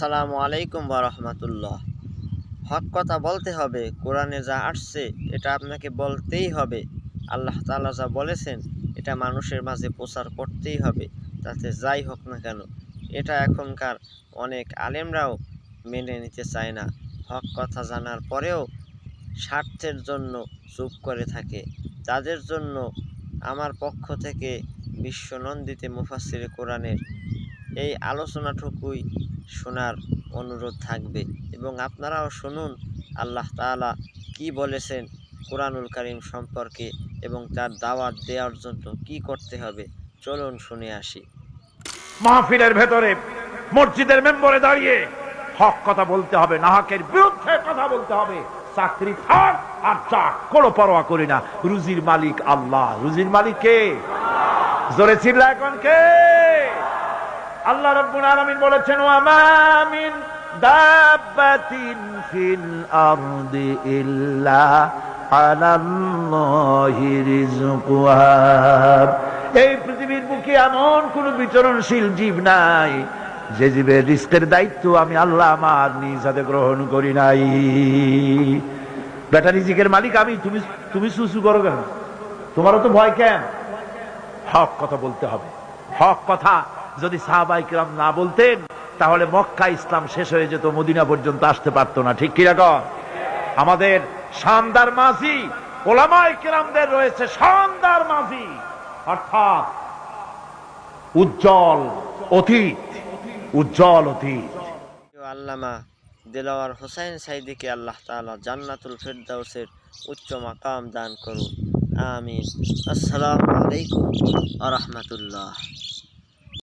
আসসালামু আলাইকুম রহমতুল্লাহ। হক কথা বলতে হবে, কোরআনে যা আসছে, এটা আপনাকে বলতেই হবে। আল্লাহ তাআলা যা বলেছেন, এটা মানুষের মাঝে প্রচার করতেই হবে, তাতে যাই হোক না কেন, এটা এখনকার অনেক আলেমরাও মেনে নিতে চায় না। হক কথা জানার পরেও স্বার্থের জন্য চুপ করে থাকে। তাদের জন্য আমার পক্ষ থেকে বিশ্বনন্দিতে মুফাসির কোরআনের এই আলোচনাটুকুই শোনার অনুরোধ থাকবে। এবং আপনারাও শুনুন আল্লাহ তাআলা কি বলেছেন কোরআনুল করিম সম্পর্কে এবং তার দাওয়াত দেওয়ার জন্য কি করতে হবে। চলুন শুনে আসি। মাহফিলের ভেতরে, মসজিদের মেম্বরে দাঁড়িয়ে হক কথা বলতে হবে, নাহকের বিরুদ্ধে কথা বলতে হবে। চাকরি থাক আর চাক কোনো পরোয়া করি না। রুজির মালিক আল্লাহ। রুজির মালিক কে? জোরে চিল্লা এখন কে? আল্লাহ রব্বুল আলামিন বলেছেন ওয়ামা মিন দাব্বাতিন ফিল আরদি ইল্লা আলাল্লাহি এই পৃথিবীর বুকে এমন কোন বিচরণশীল জীব নাই, যে জীবের রিস্কের দায়িত্ব আমি আল্লাহ আমার নিজ হাতে গ্রহণ করি নাই। ব্যাটারি জিকের মালিক আমি, তুমি তুমি সুসু করো কেন? তোমারও তো ভয় কেন? হক কথা বলতে হবে। হক কথা যদি সাহাবাই কিরাম না বলতেন, তাহলে মক্কা ইসলাম শেষ হয়ে যেত, মদিনা পর্যন্ত আসতে পারতো না। ঠিক কীরকম আমাদের শানদার মাঝি ওলামাই কিরামদের রয়েছে শানদার মাঝি, অর্থাৎ উজ্জ্বল অতীত উজ্জ্বল অতীত। আল্লামা দিলাওয়ার হোসাইন সাইদিকে আল্লাহ তাআলা জান্নাতুল ফেরদাউসের উচ্চ মাকাম দান করুন। আমিন। আসসালামু আলাইকুম আ রহমতুল্লাহ।